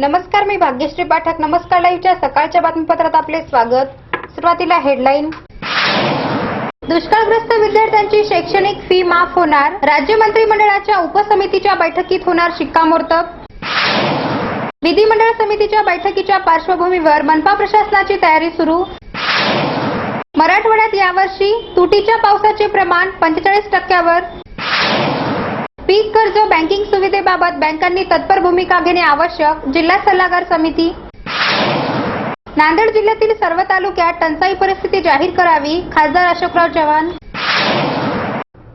नमस्कार मी भाग्यश्री पाठक. नमस्कार लाईव्हच्या सकाळच्या बातमीपत्रात आपले स्वागत. सुरुवातीला हेडलाईन. दुष्काळग्रस्त विद्यार्थ्यांची शैक्षणिक फी माफ होणार. राज्य मंत्रिमंडळाच्या उपसमितीच्या बैठकीत होणार शिक्कामोर्तब. विधिमंडळ समितीच्या बैठकीच्या पार्श्वभूमीवर मनपा प्रशासनाची तयारी सुरू. मराठवाड्यात यावर्षी तुटीच्या पावसाचे प्रमाण पंचेचाळीस टक्क्यावर. पीक कर्ज बँकिंग सुविधेबाबत बँकांनी तत्पर भूमिका घेणे आवश्यक जिल्हा सल्लागार समिती. नांदेड जिल्ह्यातील सर्व तालुक्यात टंचाई परिस्थिती जाहीर करावी खासदार अशोकराव चव्हाण.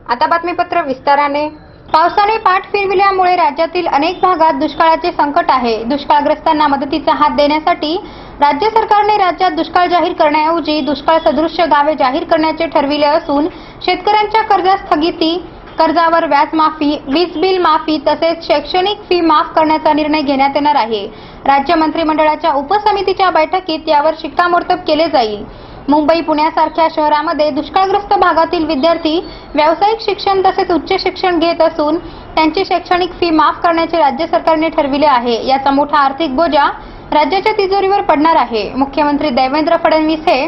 आता बातमीपत्र विस्ताराने. पावसाने पाठ फिरविल्यामुळे राज्यातील अनेक भागात दुष्काळाचे संकट आहे. दुष्काळग्रस्तांना मदतीचा हात देण्यासाठी राज्य सरकारने राज्यात दुष्काळ जाहीर करण्याऐवजी दुष्काळ सदृश्य गावे जाहीर करण्याचे ठरविले असून शेतकऱ्यांच्या कर्जात स्थगिती कर्जावर व्याज माफी वीज बिल माफी तसेच शैक्षणिक फी माफ करण्याचा निर्णय घेण्यात येणार आहे. राज्य मंत्रिमंडळाच्या उपसमितीच्या बैठकीत यावर शिक्कामोर्तब केले जाईल. मुंबई पुण्यासारख्या शहरामध्ये दुष्काळग्रस्त भागातील विद्यार्थी व्यावसायिक शिक्षण तसेच उच्च शिक्षण घेत असून त्यांची शैक्षणिक फी माफ करण्याचे राज्य सरकारने ठरविले आहे. याचा मोठा आर्थिक बोजा राज्याच्या तिजोरीवर पडणार आहे. मुख्यमंत्री देवेंद्र फडणवीस हे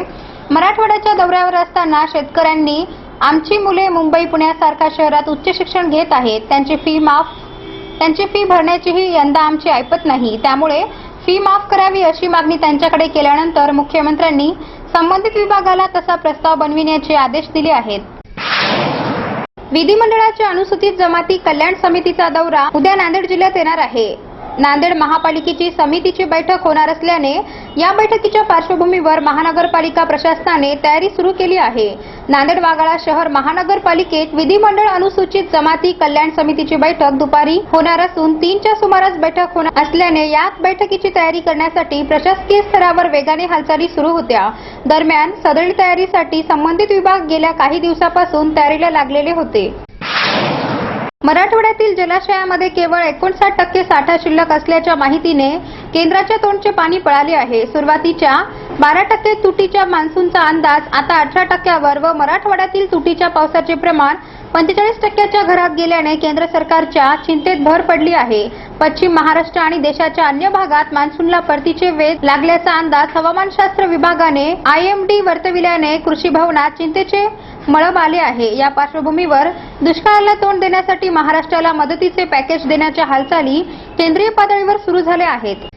मराठवाड्याच्या दौऱ्यावर असताना शेतकऱ्यांनी आमची मुले मुंबई पुण्यासारख्या शहरात उच्च शिक्षण घेत आहेत. त्यांची फी माफ. त्यांची फी भरण्याचीही यंदा आमची ऐपत नाही. त्यामुळे फी माफ करावी अशी मागणी त्यांच्याकडे केल्यानंतर मुख्यमंत्र्यांनी संबंधित विभागाला तसा प्रस्ताव बनविण्याचे आदेश दिले आहेत. विधिमंडळाच्या अनुसूचित जमाती कल्याण समितीचा दौरा उद्या नांदेड जिल्ह्यात येणार आहे. नांदेड महापालिकेची समितीची बैठक होणार असल्याने या बैठकीच्या पार्श्वभूमीवर महानगरपालिका प्रशासनाने तयारी सुरू केली आहे. नांदेड वाघाळा शहर महानगरपालिकेत विधिमंडळ अनुसूचित जमाती कल्याण समितीची बैठक दुपारी होणार असून तीनच्या सुमारास बैठक होणार असल्याने या बैठकीची तयारी करण्यासाठी प्रशासकीय स्तरावर वेगाने हालचाली सुरू होत्या. दरम्यान सदळी तयारीसाठी संबंधित विभाग गेल्या काही दिवसापासून तयारीला लागलेले होते. मराठवाड्यातील जलाशयामध्ये केवळ एकोणसाठ टक्के साठा शिल्लक असल्याच्या माहितीने केंद्राच्या तोंडचे पाणी पळाले आहे. सुरुवातीच्या बारा टक्के तुटीच्या मान्सूनचा अंदाज आता अठरा टक्क्यावर व मराठवाड्यातील तुटीच्या पावसाचे प्रमाण पंचेचाळीस टक्क्याच्या घरात गेल्याने केंद्र सरकारच्या चिंतेत भर पडली आहे. पश्चिम महाराष्ट्र आणि देशाच्या अन्य भागात मान्सूनला परतीचे वेध लागल्याचा अंदाज हवामानशास्त्र विभागाने आयएमडी वर्तविल्याने कृषी भवनात चिंतेचे मळब आले आहे. या पार्श्वभूमीवर दुष्काळाला तोंड देण्यासाठी महाराष्ट्राला मदतीचे पॅकेज देण्याच्या हालचाली केंद्रीय पातळीवर सुरू झाल्या आहेत.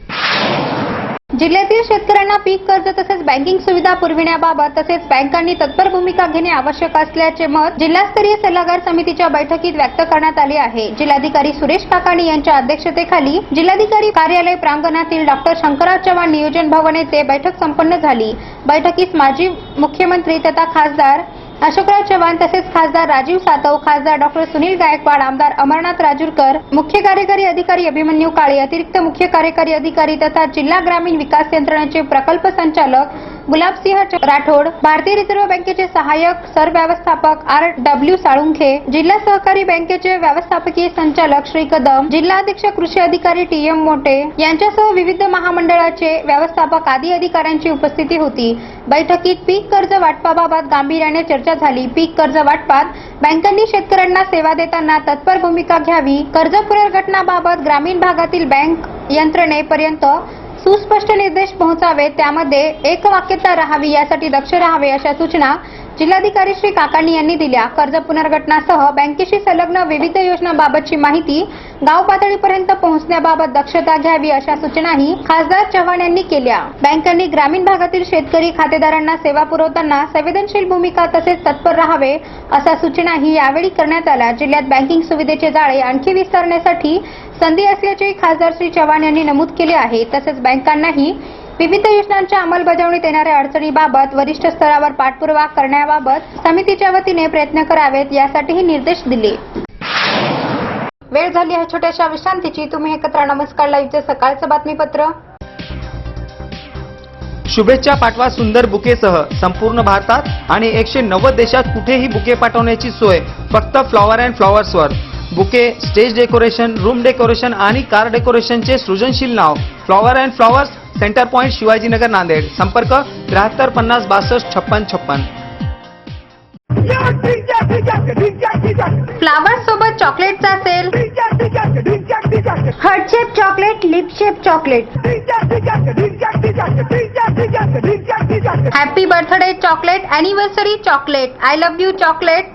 जिल्ह्यातील शेतकऱ्यांना पीक कर्ज तसेच बँकिंग सुविधा पुरविण्याबाबत तसेच बँकांनी तत्पर भूमिका घेणे आवश्यक असल्याचे मत जिल्हास्तरीय सल्लागार समितीच्या बैठकीत व्यक्त करण्यात आले आहे. जिल्हाधिकारी सुरेश काकाणी यांच्या अध्यक्षतेखाली जिल्हाधिकारी कार्यालय प्रांगणातील डॉक्टर शंकरराव चव्हाण नियोजन भवन येथे बैठक संपन्न झाली. बैठकीस माजी मुख्यमंत्री तथा खासदार अशोकराव चव्हाण तसेच खासदार राजीव सातव खासदार डॉक्टर सुनील गायकवाड आमदार अमरनाथ राजूरकर मुख्य कार्यकारी अधिकारी अभिमन्यू काळे अतिरिक्त मुख्य कार्यकारी अधिकारी तथा जिल्हा ग्रामीण विकास यंत्रणेचे प्रकल्प संचालक गुलाबसिंह राठोड भारतीय रिझर्व्ह बँकेचे सहाय्यक सरव्यवस्थापक आर डब्ल्यू साळुंखे जिल्हा सहकारी बँकेचे व्यवस्थापकीय संचालक श्री कदम जिल्हाध्यक्ष कृषी अधिकारी टी एम मोटे यांच्यासह विविध महामंडळाचे व्यवस्थापक आदी अधिकाऱ्यांची उपस्थिती होती. बैठकीत पीक कर्ज वाटपाबाबत गांभीर्याने चर्चा झाली. पीक कर्ज वाटपात बँकांनी शेतकऱ्यांना सेवा देताना तत्पर भूमिका घ्यावी कर्ज पुनर्घटनाबाबत ग्रामीण भागातील बँक यंत्रणेपर्यंत सुस्पष्ट निर्देश पोहोचावे त्यामध्ये एकवाक्यता राहावी यासाठी दक्ष राहावे अशा सूचना जिल्हाधिकारी श्री काकाणी यांनी दिल्या कर्ज पुनर्गठनासह बँकेशी संलग्न विविध योजनांबाबतची माहिती गाव पातळीपर्यंत पोहोचण्याबाबत दक्षता घ्यावी अशा सूचनाही खासदार चव्हाण यांनी केल्या. बँकांनी ग्रामीण भागातील शेतकरी खातेदारांना सेवा पुरवताना संवेदनशील भूमिका तसेच तत्पर राहावे अशा सूचनाही यावेळी करण्यात आल्या जिल्ह्यात बँकिंग सुविधेचे जाळे आणखी विस्तारण्यासाठी संधी असल्याचे खासदार श्री चव्हाण यांनी नमूद केले आहे. तसेच बँकांनाही विविध योजनांच्या अंमलबजावणीत येणाऱ्या अडचणीबाबत वरिष्ठ स्तरावर पाठपुरावा करण्याबाबत समितीच्या वतीने प्रयत्न करावेत यासाठीही निर्देश दिले. वेळ झाली आहे छोट्याशा विश्रांतीची. तुम्ही एकत्र नमस्कार लाईव्हचे सकाळचं बातमीपत्र. शुभेच्छा पाठवा सुंदर बुकेसह. संपूर्ण भारतात आणि एकशे नव्वद देशात कुठेही बुके पाठवण्याची सोय. फक्त flower and फ्लॉवर्सवर. Bouquet stage decoration room decoration आणि कार डेकोरेशनचे सृजनशील नाव. Flower and flowers centre point Shivajinagar Nanded. संपर्क त्र्याहत्तर पन्नास बासष्ट छप्पन छप्पन. फ्लावर सोबत चॉकलेटचा sale heart shape chocolate lip shape chocolate happy birthday chocolate anniversary chocolate I love you chocolate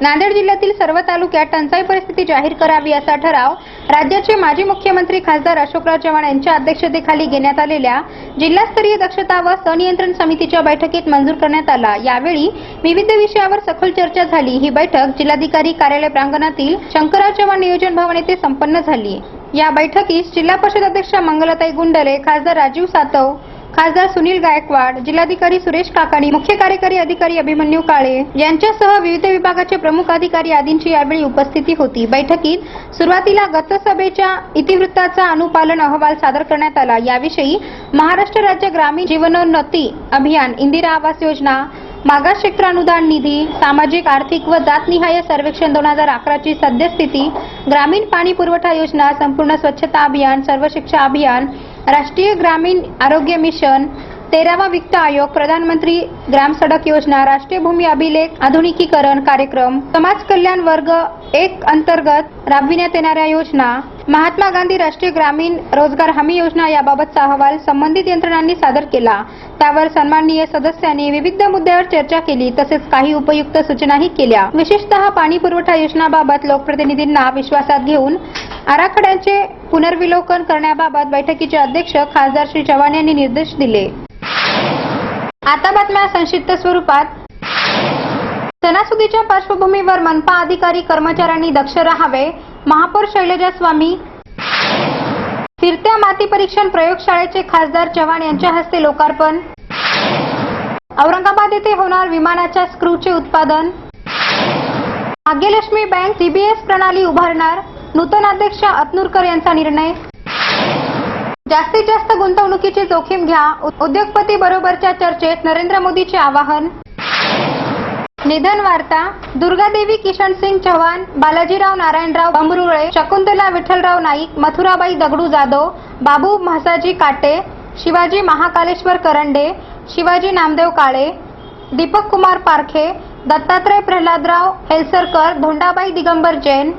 Nanded जिल्ह्यातील सर्व तालुक्यात टंचाई परिस्थिती जाहीर करावी असा ठराव राज्याचे माजी मुख्यमंत्री खासदार अशोकराव चव्हाण यांच्या अध्यक्षतेखाली घेण्यात आलेल्या जिल्हास्तरीय दक्षता व सनियंत्रण समितीच्या बैठकीत मंजूर करण्यात आला. यावेळी विविध विषयावर सखोल चर्चा झाली. ही बैठक जिल्हाधिकारी कार्यालय प्रांगणातील शंकरराव चव्हाण नियोजन भवन येथे संपन्न झाली. या बैठकीस जिल्हा परिषद अध्यक्ष मंगलताई गुंडले खासदार राजीव सातव खासदार सुनील गायकवाड जिल्हाधिकारी सुरेश काकाणी मुख्य कार्यकारी अधिकारी अभिमन्यू काळे यांच्यासह विविध विभागाचे प्रमुख अधिकारी आदींची यावेळी उपस्थिती होती. बैठकीत सुरुवातीला गतसभेच्या इतिवृत्ताचा अनुपालन अहवाल सादर करण्यात आला. याविषयी महाराष्ट्र राज्य ग्रामीण जीवनोन्नती अभियान इंदिरा आवास योजना मागास क्षेत्र अनुदान निधी सामाजिक आर्थिक व जातनिहाय सर्वेक्षण दोन हजार अकराची सद्यस्थिती ग्रामीण पाणी पुरवठा योजना संपूर्ण स्वच्छता अभियान सर्व शिक्षा अभियान राष्ट्रीय ग्रामीण आरोग्य मिशन तेरावा वित्त आयोग प्रधानमंत्री ग्राम सडक योजना राष्ट्रीय भूमी अभिलेख आधुनिकीकरण कार्यक्रम समाज कल्याण वर्ग एक अंतर्गत राबविण्यात येणाऱ्या योजना महात्मा गांधी राष्ट्रीय ग्रामीण रोजगार हमी योजना याबाबतचा अहवाल संबंधित यंत्रणांनी सादर केला. त्यावर सन्माननीय सदस्यांनी विविध मुद्द्यावर चर्चा केली तसेच काही उपयुक्त सूचनाही केल्या. विशेषतः पाणी पुरवठा योजनाबाबत लोकप्रतिनिधींना विश्वासात घेऊन आराखड्यांचे पुनर्विलोकन करण्याबाबत बैठकीचे अध्यक्ष खासदार श्री चव्हाण यांनी निर्देश दिले. आता बातम्या संक्षिप्त स्वरूपात. सणासुदीच्या पार्श्वभूमीवर मनपा अधिकारी कर्मचाऱ्यांनी दक्ष राहावे महापौर शैलजा स्वामी. फिरत्या माती परीक्षण प्रयोगशाळेचे खासदार चव्हाण यांच्या हस्ते लोकार्पण. औरंगाबाद येथे होणार विमानाच्या स्क्रूचे उत्पादन. भाग्यलक्ष्मी बँक सीबीएस प्रणाली उभारणार नूतन अध्यक्ष अतनुरकर यांचा निर्णय. जास्तीत जास्त गुंतवणुकीची जोखीम घ्या. उद्योगपती बरोबरच्या चर्चेत नरेंद्र मोदीचे आवाहन. निधन वार्ता दुर्गादेवी किशन सिंग चव्हाण बालाजीराव नारायणराव बंबरुळे शकुंतला विठ्ठलराव नाईक मथुराबाई दगडू जाधव बाबू म्हासाजी काटे शिवाजी महाकालेश्वर करंडे शिवाजी नामदेव काळे दीपक कुमार पारखे दत्तात्रय प्रल्हादराव हेलसरकर धोंडाबाई दिगंबर जैन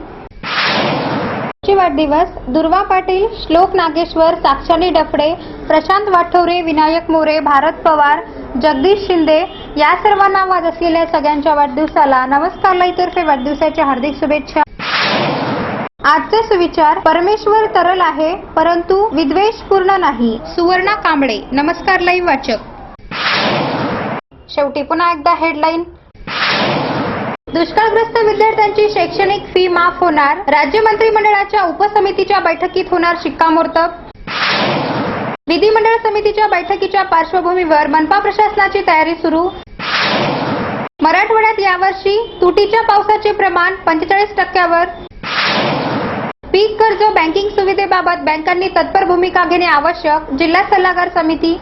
ची वाढदिवस दुर्वा पाटील श्लोक नागेश्वर साक्षाली डफडे प्रशांत वाठवरे विनायक मोरे भारत पवार जगदीश शिंदे या सर्वांना वाद असलेल्या सगळ्यांच्या वाढदिवसाला नमस्कार. लाईतर्फे वाढदिवसाच्या हार्दिक शुभेच्छा. आजचे सुविचार परमेश्वर तरल आहे परंतु विद्वेष पूर्ण नाही. सुवर्णा कांबळे नमस्कार लाईव्ह वाचक. शेवटी पुन्हा एकदा हेडलाईन दुष्काळग्रस्त विद्यार्थ्यांची शैक्षणिक फी माफ होणार. राज्य मंत्रिमंडळाच्या उपसमितीच्या बैठकीत होणार शिक्कामोर्तब. विधिमंडळ समितीच्या बैठकीच्या पार्श्वभूमीवर मनपा प्रशासनाची तयारी सुरू. मराठवाड्यात यावर्षी तुटीच्या पावसाचे प्रमाण पंचेचाळीस टक्क्यावर. पीक कर्ज बँकिंग सुविधेबाबत बँकांनी तत्पर भूमिका घेणे आवश्यक जिल्हा सल्लागार समिती.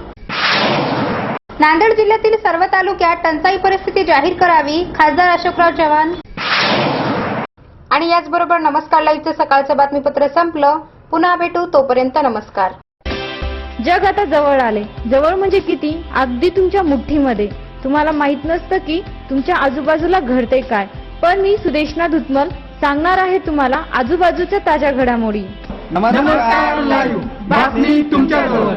नांदेड जिल्ह्यातील सर्व तालुक्यात टंचाई परिस्थिती जाहीर करावी खासदार अशोकराव चव्हाण. आणि याचबरोबर नमस्कार लाईव्हचं सकाळचं बातमीपत्र संपलं. पुन्हा भेटू तोपर्यंत नमस्कार. जग आता जवळ आले जवळ म्हणजे किती? अगदी तुमच्या मुठ्ठीमध्ये. तुम्हाला माहीत नसतं की तुमच्या आजूबाजूला घडते काय. पण मी सुदेशना धुतमल सांगणार आहे तुम्हाला आजूबाजूच्या ताज्या घडामोडी. नमस्कार लाईव्ह. बातमी तुमच्याजवळ.